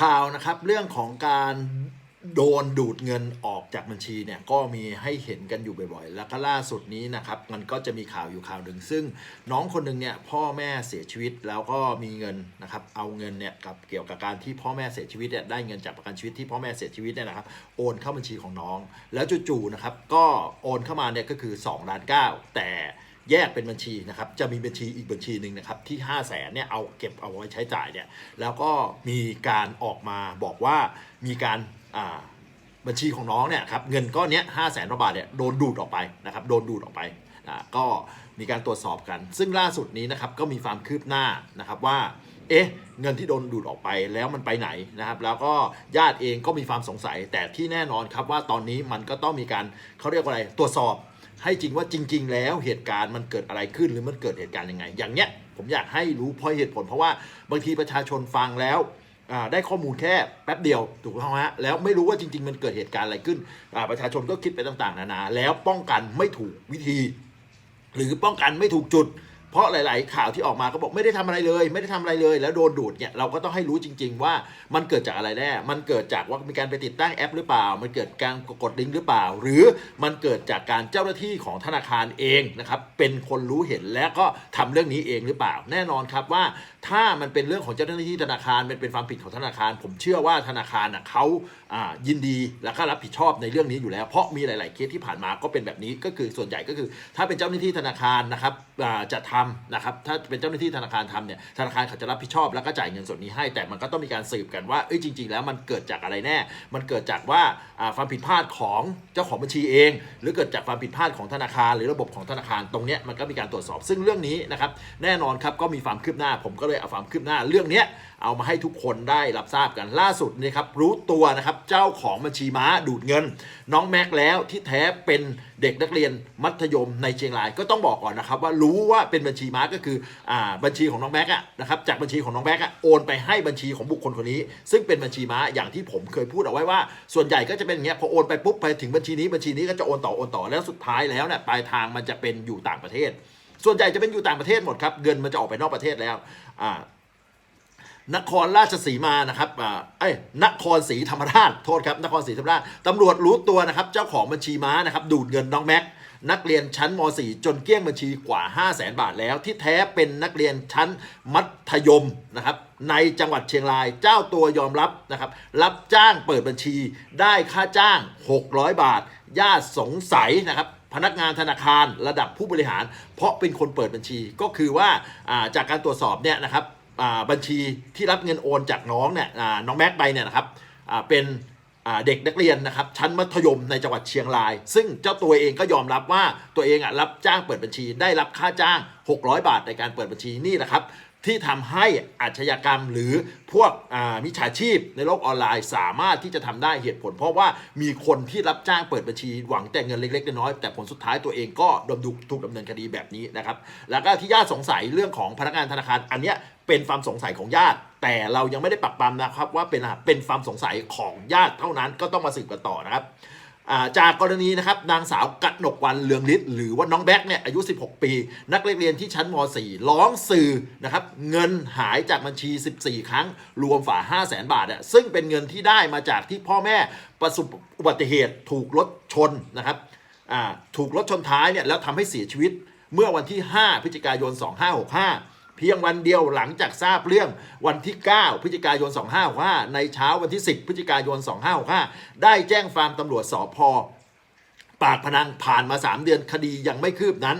ข่าวนะครับเรื่องของการโดนดูดเงินออกจากบัญชีเนี่ยก็มีให้เห็นกันอยู่บ่อยๆ แล้วก็ล่าสุดนี้นะครับมันก็จะมีข่าวอยู่ข่าวหนึ่งซึ่งน้องคนหนึ่งเนี่ยพ่อแม่เสียชีวิตแล้วก็มีเงินนะครับเอาเงินเนี่ยกับเกี่ยวกับการที่พ่อแม่เสียชีวิตเนี่ยได้เงินจากประกันชีวิตที่พ่อแม่เสียชีวิตเนี่ยนะครับโอนเข้าบัญชีของน้อง แล้วจู่ๆนะครับก็โอนเข้ามาเนี่ยก็คือ2ล้าน9แต่ แยกเป็นบัญชีนะครับจะมีบัญชีอีกบัญชีหนึ่งนะครับที่ 5 0 0แสนเนี่ยเอาเก็บเอาไว้ใช้จ่ายเนี่ยแล้วก็มีการออกมาบอกว่ามีการบัญชีของน้องเนี่ยครับเงินก้อนเนี้ยห้าแสนบาทเนี่ยโดนดูดออกไปนะครับโดนดูดออกไปอ่าก็มีการตรวจสอบกัน ซึ่งล่าสุดนี้นะครับก็มีความคืบหน้านะครับว่าเอ๊ะเงินที่โดนดูดออกไปแล้วมันไปไหนนะครับแล้วก็ญาติเองก็มีความสงสัย แต่ที่แน่นอนครับว่าตอนนี้มันก็ต้องมีการเขาเรียกว่าอะไรตรวจสอบ ให้จริงว่าจริง ๆ แล้วเหตุการณ์มันเกิดอะไรขึ้นหรือมันเกิดเหตุการณ์ยังไง อย่างเนี้ยผมอยากให้รู้เพราะเหตุผล เพราะว่าบางทีประชาชนฟังแล้วได้ข้อมูลแค่แป๊บเดียวถูกต้องฮะแล้วไม่รู้ว่าจริง ๆ มันเกิดเหตุการณ์อะไรขึ้นประชาชนก็คิดไปต่างๆ นานา แล้วป้องกันไม่ถูกวิธี หรือป้องกันไม่ถูกจุด เพราะหลาย ๆ ข่าวที่ออกมาก็บอกไม่ได้ทำอะไรเลย ไม่ได้ทำอะไรเลย แล้วโดนดูดเนี่ยเราก็ต้องให้รู้จริง ๆ ว่ามันเกิดจากอะไรแน่มันเกิดจากว่ามีการไปติดตั้งแอปหรือเปล่า มันเกิดการกดลิงก์หรือเปล่า หรือมันเกิดจากการเจ้าหน้าที่ของธนาคารเองนะครับเป็นคนรู้เห็นและก็ทำเรื่องนี้เองหรือเปล่า แน่นอนครับว่า ถ้ามันเป็นเรื่องของเจ้าหน้าที่ธนาคารมันเป็นความผิดของธนาคาร ผมเชื่อว่าธนาคารนะเขาอ่ายินดีและก็รับผิดชอบในเรื่องนี้อยู่แล้ว เพราะมีหลาย ๆ เคสที่ผ่านมาก็เป็นแบบนี้ก็คือส่วนใหญ่ก็คือ ถ้าเป็นเจ้าหน้าที่ธนาคารนะครับจะทำนะครับถ้าเป็นเจ้าหน้าที่ธนาคารทำเนี่ยธนาคารเขาจะรับผิดชอบแล้วก็จ่ายเงินส่วนนี้ให้ แต่มันก็ต้องมีการสืบกันว่าเอ้ยจริง ๆ แล้วมันเกิดจากอะไรแน่ มันเกิดจากว่าอ่าความผิดพลาดของเจ้าของบัญชีเอง หรือเกิดจากความผิดพลาดของธนาคาร หรือระบบของธนาคารตรงเนี้ยมันก็มีการตรวจสอบ ซึ่งเรื่องนี้นะครับแน่นอนครับก็มีความคืบหน้า ผมก็เลยเอาความคืบหน้าเรื่องเนี้ยเอามาให้ทุกคนได้รับทราบกันล่าสุดนี่ครับรู้ตัวนะครับเจ้าของบัญชีม้าดูดเงิน น้องแม็กแล้วที่แท้เป็น เด็กนักเรียนมัธยมในเชียงรายก็ต้องบอกก่อนนะครับว่ารู้ว่าเป็นบัญชีม้าก็คืออ่าบัญชีของน้องแม็กอะนะครับจากบัญชีของน้องแม็กอะโอนไปให้บัญชีของบุคคลคนนี้ ซึ่งเป็นบัญชีม้าอย่างที่ผมเคยพูดเอาไว้ว่า ส่วนใหญ่ก็จะเป็นอย่างเงี้ยพอโอนไปปุ๊บไปถึงบัญชีนี้บัญชีนี้ก็จะโอนต่อโอนต่อแล้วสุดท้ายแล้วเนี่ยปลายทางมันจะเป็นอยู่ต่างประเทศ ส่วนใหญ่จะเป็นอยู่ต่างประเทศหมดครับเงินมันจะออกไปนอกประเทศแล้วอ่า นครราชสีมานะครับเอ้ยนครศรีธรรมราชโทษครับนครศรีธรรมราชตำรวจรู้ตัวนะครับเจ้าของบัญชีม้านะครับดูดเงินน้องแม็กนักเรียนชั้นม .4 จนเกลี้ยงบัญชีกว่า 5 0 0แสนบาทแล้ว ที่แท้เป็นนักเรียนชั้นมัธยมนะครับในจังหวัดเชียงรายเจ้าตัวยอมรับนะครับรับจ้างเปิดบัญชีได้ค่าจ้าง 600 บาท ญาติสงสัยนะครับพนักงานธนาคารระดับผู้บริหาร เพราะเป็นคนเปิดบัญชีก็คือว่าาจากการตรวจสอบเนี่ยนะครับ บัญชีที่รับเงินโอนจากน้องเนี่ยน้องแม็กไปเนี่ยนะครับเป็นเด็กนักเรียนนะครับชั้นมัธยมในจังหวัดเชียงราย ซึ่งเจ้าตัวเองก็ยอมรับว่าตัวเองรับจ้างเปิดบัญชี ได้รับค่าจ้าง 600 บาทในการเปิดบัญชีนี่แหละครับที่ทำให้อาชญากรรมหรือพวกมิจฉาชีพในโลกออนไลน์ สามารถที่จะทำได้เหตุผล เพราะว่ามีคนที่รับจ้างเปิดบัญชีหวังแต่เงินเล็กๆน้อยๆแต่ผลสุดท้ายตัวเองก็โดนถูกดำเนินคดีแบบนี้นะครับแล้วก็ที่ญาติสงสัยเรื่องของพนักงานธนาคารอันเนี้ย เป็นความสงสัยของญาติ แต่เรายังไม่ได้ปักปั๊มนะครับว่าเป็นอะไรเป็นความสงสัยของญาติเท่านั้นก็ต้องมาสืบกันต่อนะครับจากกรณีนะครับนางสาวกนกวันเลืองฤทธิ์หรือว่าน้องแบ็กเนี่ยอายุ 16 ปี นักเรียนที่ชั้นม .4 ร้องสื่อนะครับเงินหายจากบัญชี 14 ครั้ง รวมฝ่า 5 0 0แสนบาทอะซึ่งเป็นเงินที่ได้มาจากที่พ่อแม่ประสบอุบัติเหตุถูกรถชนนะครับถูกรถชนท้ายเนี่ยแล้วทำให้เสียชีวิตเมื่อวันที่ 5 พฤศจิกายน 2565 เพียงวันเดียวหลังจากทราบเรื่องวันที่ 9 พฤศจิกายน 2565 ในเช้าวันที่ 10 พฤศจิกายน 2565 ได้แจ้งฟาร์มตำรวจสพปากพนังผ่านมา 3 เดือนคดียังไม่คืบนั้น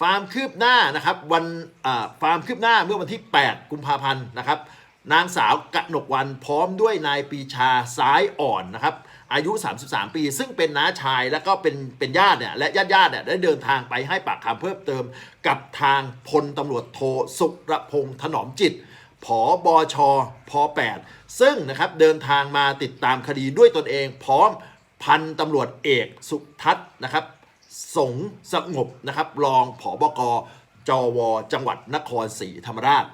ฟาร์มคืบหน้านะครับวันอ่าฟาร์มคืบหน้าเมื่อวันที่ 8 กุมภาพันธ์นะครับนางสาวกะหนกวันพร้อมด้วยนายปีชาซ้ายอ่อนนะครับ อายุ 33 ปี ซึ่งเป็นน้าชายแล้วก็เป็นเป็นญาติเนี่ยและญาติญาติเนี่ยได้เดินทางไปให้ปากคำเพิ่มเติม กับทางพลตำรวจโทสุรพงษ์ถนอมจิตผอบอชพ8ซึ่งนะครับเดินทางมาติดตามคดีด้วยตนเอง พร้อมพันตำรวจเอกสุทัศน์นะครับสงสงบนะครับรองผอบก จว จังหวัดนครศรีธรรมราช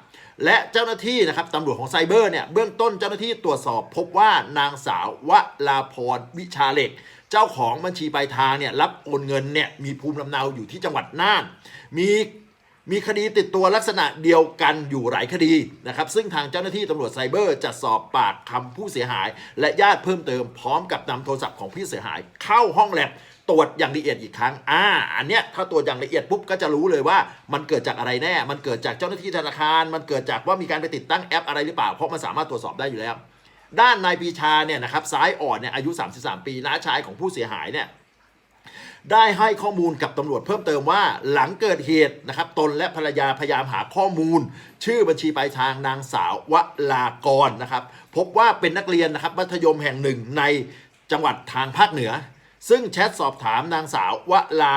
และเจ้าหน้าที่นะครับตำรวจของไซเบอร์เนี่ยเบื้องต้นเจ้าหน้าที่ตรวจสอบพบว่านางสาววลาพรวิชาเหล็ก เจ้าของบัญชีปลายทางเนี่ยรับโอนเงินเนี่ยมีภูมิลำเนาอยู่ที่จังหวัดน่าน มี มีคดีติดตัวลักษณะเดียวกันอยู่หลายคดีนะครับ ซึ่งทางเจ้าหน้าที่ตำรวจไซเบอร์จะสอบปากคำผู้เสียหาย และญาติเพิ่มเติมพร้อมกับนำโทรศัพท์ของผู้เสียหาย เข้าห้องแลบตรวจอย่างละเอียดอีกครั้ง อ่า อันเนี้ยถ้าตรวจอย่างละเอียดปุ๊บก็จะรู้เลยว่า มันเกิดจากอะไรแน่ มันเกิดจากเจ้าหน้าที่ธนาคาร มันเกิดจากว่ามีการไปติดตั้งแอปอะไรหรือเปล่า เพราะมันสามารถตรวจสอบได้อยู่แล้ว ด้านนายปีชาเนี่ยนะครับซ้ายอ่อนเนี่ยอายุ 33 ปีน้าชายของผู้เสียหายเนี่ย ได้ให้ข้อมูลกับตำรวจเพิ่มเติมว่าหลังเกิดเหตุนะครับตนและภรรยาพยายามหาข้อมูล ชื่อบัญชีปลายทางนางสาววลากรนะครับ พบว่าเป็นนักเรียนนะครับมัธยมแห่งหนึ่งในจังหวัดทางภาคเหนือ ซึ่งแชทสอบถามนางสาววลา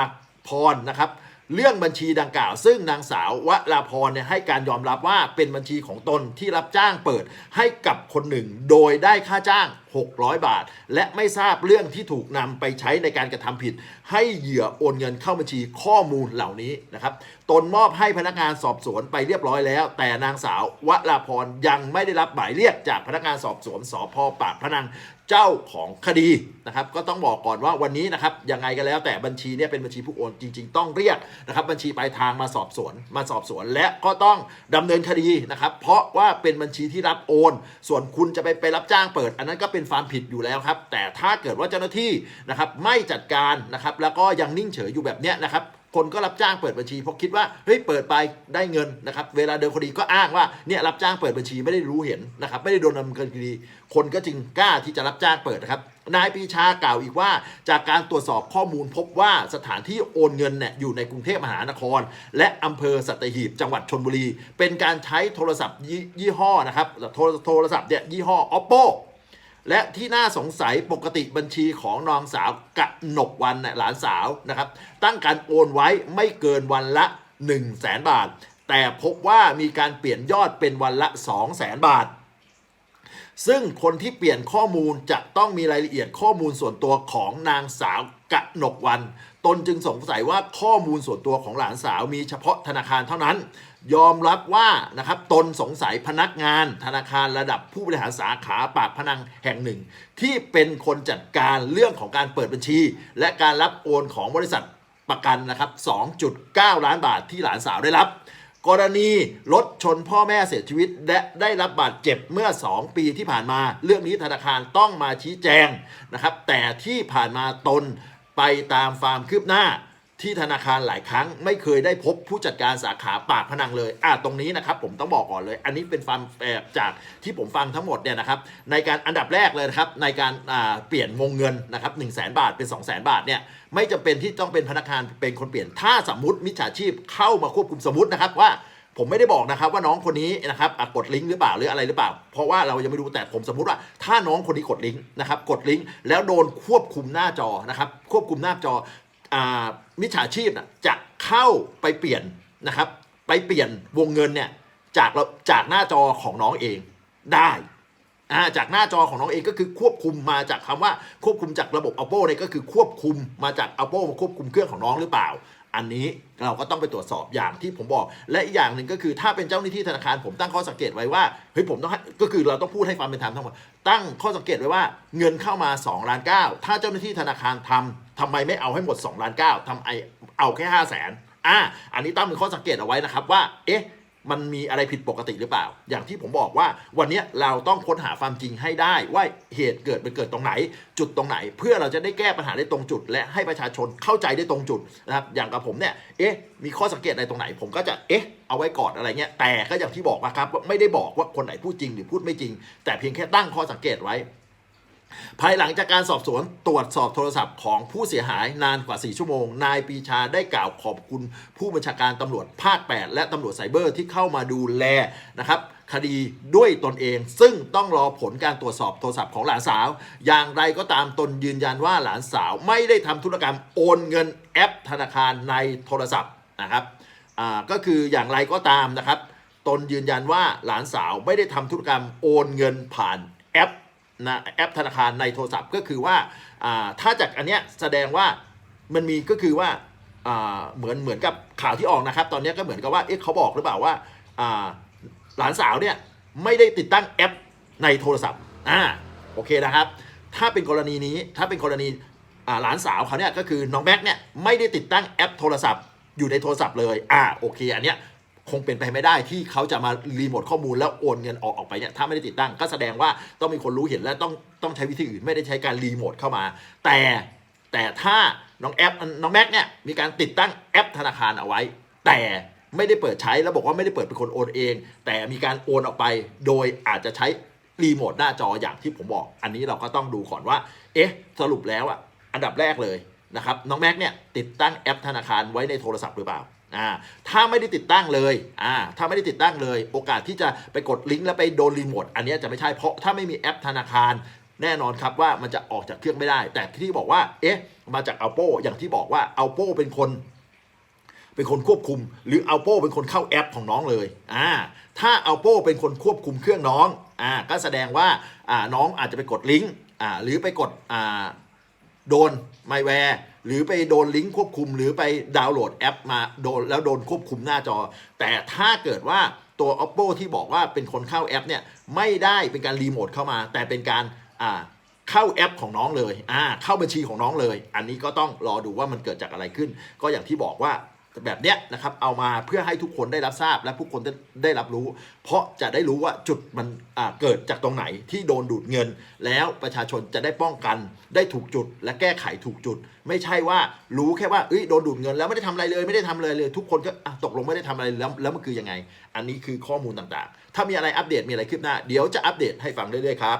พรนะครับเรื่องบัญชีดังกล่าว ซึ่งนางสาววลาพรเนี่ยให้การยอมรับว่าเป็นบัญชีของตนที่รับจ้างเปิดให้กับคนหนึ่ง โดยได้ค่าจ้าง 600 บาท และไม่ทราบเรื่องที่ถูกนำไปใช้ในการกระทำผิด ให้เหยื่อโอนเงินเข้าบัญชีข้อมูลเหล่านี้นะครับตนมอบให้พนักงานสอบสวนไปเรียบร้อยแล้ว แต่นางสาววลาพรยังไม่ได้รับหมายเรียกจากพนักงานสอบสวนสพปากพนังเจ้าของคดีนะครับก็ต้องบอกก่อนว่าวันนี้นะครับยังไงก็แล้วแต่บัญชีเนี่ยเป็นบัญชีผู้โอนจริง ๆ ต้องเรียกนะครับบัญชีปลายทางมาสอบสวนมาสอบสวน และก็ต้องดำเนินคดีนะครับเพราะว่าเป็นบัญชีที่รับโอน ส่วนคุณจะไปไปรับจ้างเปิด อันนั้นก็เป็นความผิดอยู่แล้วครับ แต่ถ้าเกิดว่าเจ้าหน้าที่นะครับไม่จัดการนะครับแล้วก็ยังนิ่งเฉยอยู่แบบเนี้ยนะครับคนก็รับจ้างเปิดบัญชีเพราะคิดว่าเฮ้ยเปิดไปได้เงินนะครับเวลาเดินคดีก็อ้างว่าเนี่ยรับจ้างเปิดบัญชีไม่ได้รู้เห็นนะครับไม่ได้โดนดำเนินคดี คนก็จึงกล้าที่จะรับจ้างเปิดนะครับนายปีชากล่าวอีกว่า จากการตรวจสอบข้อมูลพบว่าสถานที่โอนเงินเนี่ยอยู่ในกรุงเทพมหานคร และอำเภอสัตหีบจังหวัดชนบุรี เป็นการใช้โทรศัพท์ยี่ห้อนะครับโทรศัพท์เนี่ยยี่ห้อ oppo และที่น่าสงสัยปกติบัญชีของนางสาวกะหนกวันหลานสาวนะครับ ตั้งการโอนไว้ไม่เกินวันละ 1 0 0 0 0แสนบาท แต่พบว่ามีการเปลี่ยนยอดเป็นวันละ 2 0 0แสนบาท ซึ่งคนที่เปลี่ยนข้อมูลจะต้องมีรายละเอียดข้อมูลส่วนตัวของนางสาวกะหนกวัน ตนจึงสงสัยว่าข้อมูลส่วนตัวของหลานสาวมีเฉพาะธนาคารเท่านั้น ยอมรับว่านะครับตนสงสัยพนักงานธนาคารระดับผู้บริหารสาขาปากพนังแห่งหนึ่ง ที่เป็นคนจัดการเรื่องของการเปิดบัญชี และการรับโอนของบริษัทประกันนะครับ 2.9 ล้านบาทที่หลานสาวได้รับ กรณีรถชนพ่อแม่เสียชีวิต และได้รับบาดเจ็บเมื่อ 2 ปีที่ผ่านมา เรื่องนี้ธนาคารต้องมาชี้แจงนะครับ แต่ที่ผ่านมาตนไปตามฟาร์มคืบหน้า ที่ธนาคารหลายครั้งไม่เคยได้พบผู้จัดการสาขาปากพนังเลยอะตรงนี้นะครับผมต้องบอกก่อนเลย อันนี้เป็นฟังแบบจากที่ผมฟังทั้งหมดเนี่ยนะครับในการอันดับแรกเลยนะครับในการเปลี่ยนวงเงินนะครับ1 0 0 0 0แสบาทเป็น 2 0 0 0 0 0บาทเนี่ยไม่จำเป็นที่ต้องเป็นพนักงานเป็นคนเปลี่ยน ถ้าสมมติมิจฉาชีพเข้ามาควบคุมสมมตินะครับว่าผมไม่ได้บอกนะครับว่าน้องคนนี้นะครับกดลิงก์หรือเปล่าหรืออะไรหรือเปล่า เพราะว่าเรายังไม่รู้แต่ผมสมมติว่า ถ้าน้องคนนี้กดลิงก์นะครับกดลิงก์แล้วโดนควบคุมหน้าจอนะครับควบคุมหน้าจอ มิจฉาชีพนะจะเข้าไปเปลี่ยนนะครับ ไปเปลี่ยนวงเงินเนี่ยจากเราจากหน้าจอของน้องเองได้จากหน้าจอของน้องเองก็คือควบคุมมาจากคำว่าควบคุมจากระบบ Oppo เนี่ยก็คือควบคุมมาจาก Oppo มาควบคุมเครื่องของน้องหรือเปล่า อันนี้เราก็ต้องไปตรวจสอบอย่างที่ผมบอก และอีกอย่างหนึ่งก็คือถ้าเป็นเจ้าหน้าที่ธนาคารผมตั้งข้อสังเกตไว้ว่าเฮ้ยผมต้องก็คือเราต้องพูดให้ความเป็นธรรมทั้งหมดตั้งข้อสังเกตไว้ว่าเงินเข้ามา2ล้าน9ถ้าเจ้าหน้าที่ธนาคารทำทำไมไม่เอาให้หมด2ล้าน9ทำไอเอาแค่5 0 0แสนอ่าอันนี้ตั้งเป็นข้อสังเกตเอาไว้นะครับว่าเอ๊ะ มันมีอะไรผิดปกติหรือเปล่า อย่างที่ผมบอกว่าวันนี้เราต้องค้นหาความจริงให้ได้ว่าเหตุเกิดมันเกิดตรงไหน จุดตรงไหน เพื่อเราจะได้แก้ปัญหาได้ตรงจุด และให้ประชาชนเข้าใจได้ตรงจุดนะครับอย่างกับผมเนี่ยเอ๊ะมีข้อสังเกตอะไรตรงไหน ผมก็จะเอ๊ะเอาไว้ก่อนอะไรเงี้ยแต่ก็อย่างที่บอกนะครับว่าไม่ได้บอกว่าคนไหนพูดจริงหรือพูดไม่จริง แต่เพียงแค่ตั้งข้อสังเกตไว้ ภายหลังจากการสอบสวนตรวจสอบโทรศัพท์ของผู้เสียหายนานกว่า 4 ชั่วโมง นายปีชาได้กล่าวขอบคุณผู้บัญชาการตำรวจภาค 8 และตำรวจไซเบอร์ที่เข้ามาดูแลนะครับคดีด้วยตนเอง ซึ่งต้องรอผลการตรวจสอบโทรศัพท์ของหลานสาว อย่างไรก็ตามตนยืนยันว่าหลานสาวไม่ได้ทำธุรกรรมโอนเงินแอปธนาคารในโทรศัพท์นะครับก็คืออย่างไรก็ตามนะครับ ตนยืนยันว่าหลานสาวไม่ได้ทำธุรกรรมโอนเงินผ่านแอป นะแอปธนาคารในโทรศัพท์ก็คือว่าถ้าจากอันเนี้ยแสดงว่ามันมีก็คือว่าเหมือนเหมือนกับข่าวที่ออกนะครับ ตอนนี้ก็เหมือนกับว่าเอ๊ะเขาบอกหรือเปล่าว่าหลานสาวเนี่ยไม่ได้ติดตั้งแอปในโทรศัพท์อ่าโอเคนะครับ ถ้าเป็นกรณีนี้ถ้าเป็นกรณีหลานสาวเขาเนี่ยก็คือน้องแม็กเนี่ยไม่ได้ติดตั้งแอปโทรศัพท์อยู่ในโทรศัพท์เลยอ่าโอเคอันเนี้ย คงเป็นไปไม่ได้ที่เขาจะมารีโมทข้อมูลแล้วโอนเงินออกออกไปเนี่ยถ้าไม่ได้ติดตั้งก็แสดงว่าต้องมีคนรู้เห็นและต้องต้องใช้วิธีอื่นไม่ได้ใช้การรีโมทเข้ามา แต่แต่ถ้าน้องแอปน้องแม็กเนี่ยมีการติดตั้งแอปธนาคารเอาไว้ แต่ไม่ได้เปิดใช้แล้วบอกว่าไม่ได้เปิดเป็นคนโอนเอง แต่มีการโอนออกไป โดยอาจจะใช้รีโมทหน้าจออย่างที่ผมบอก อันนี้เราก็ต้องดูก่อนว่า เอ๊ะ สรุปแล้วอะอันดับแรกเลยนะครับน้องแม็กเนี่ยติดตั้งแอปธนาคารไว้ในโทรศัพท์หรือเปล่า อ่าถ้าไม่ได้ติดตั้งเลยอ่าถ้าไม่ได้ติดตั้งเลย โอกาสที่จะไปกดลิงก์แล้วไปโดนรีโมทอันนี้จะไม่ใช่เพราะถ้าไม่มีแอปธนาคารแน่นอนครับว่ามันจะออกจากเครื่องไม่ได้ แต่ที่บอกว่า เอ๊ะ มาจาก Alpo อย่างที่บอกว่า Alpo เป็นคน เป็นคนควบคุม หรือ Alpo เป็นคนเข้าแอปของน้องเลยอ่าถ้า Alpo เป็นคนควบคุมเครื่องน้องอ่าก็แสดงว่าอ่าน้องอาจจะไปกดลิงก์อ่าหรือไปกดอ่า โดนไมแวร์หรือไปโดนลิงก์ควบคุม หรือไปดาวน์โหลดแอปมาโดนแล้วโดนควบคุมหน้าจอ แต่ถ้าเกิดว่าตัว oppo ที่บอกว่าเป็นคนเข้าแอปเนี่ยไม่ได้เป็นการรีโมทเข้ามา แต่เป็นการอ่าเข้าแอปของน้องเลยอ่าเข้าบัญชีของน้องเลย อันนี้ก็ต้องรอดูว่ามันเกิดจากอะไรขึ้น ก็อย่างที่บอกว่า แบบเนี้ยนะครับเอามาเพื่อให้ทุกคนได้รับทราบและผู้คนได้ได้รับรู้ เพราะจะได้รู้ว่าจุดมันเกิดจากตรงไหนที่โดนดูดเงิน แล้วประชาชนจะได้ป้องกันได้ถูกจุด และแก้ไขถูกจุด ไม่ใช่ว่ารู้แค่ว่าเอ้ยโดนดูดเงินแล้วไม่ได้ทำอะไรเลยไม่ได้ทำอะไรเลย ทุกคนก็ตกลงไม่ได้ทำอะไรแล้วแล้วมันคือยังไง อันนี้คือข้อมูลต่างๆ ถ้ามีอะไรอัปเดตมีอะไรคืบหน้า เดี๋ยวจะอัปเดตให้ฟังเรื่อยๆครับ